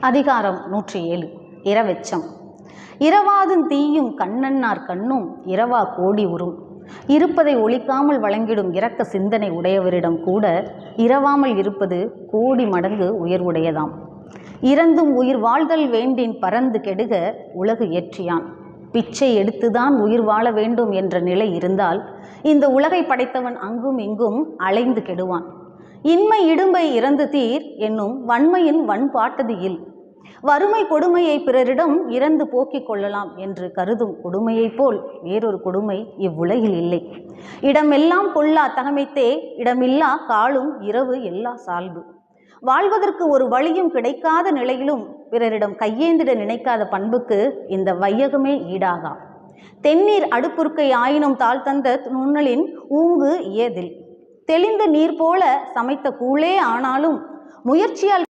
அதிகாரம் நூற்றி ஏழு. இரவெச்சம். இரவாதும் தீயும் கண்ணன்னார் கண்ணும் இரவா கோடி உறும். இருப்பதை ஒழிக்காமல் வழங்கிடும் இரக்க சிந்தனை உடையவரிடம் கூட இரவாமல் இருப்பது கோடி மடங்கு உயர்வுடையதாம். இறந்தும் உயிர் வாழ்தல் வேண்டின் பறந்து கெடுக உலகு ஏற்றியான். பிச்சை எடுத்துதான் உயிர் வாழ வேண்டும் என்ற நிலை இருந்தால் இந்த உலகை படைத்தவன் அங்கும் இங்கும் அலைந்து கெடுவான். இன்மை இடும்பை இறந்து தீர் என்னும் வன்மையின் வன்பாட்டது இல் வறுமை கொடுமையை பிறரிடம் இறந்து போக்கிக் கொள்ளலாம் என்று கருதும் கொடுமையைப் போல் வேறொரு கொடுமை இவ்வுலகில் இல்லை. இடமெல்லாம் கொள்ளா தகமைத்தே இடமில்லா காலும் இரவு எல்லா சால்பு வாழ்வதற்கு ஒரு வழியும் கிடைக்காத நிலையிலும் பிறரிடம் கையேந்திட நினைக்காத பண்புக்கு இந்த வையகமே ஈடாகா. தென்னீர் அடுப்புருக்கை ஆயினும் தாழ் தந்த நுண்ணலின் ஊங்கு இயதில். தெளிந்த நீர் போல சமைத்த கூழே ஆனாலும் முயற்சியால்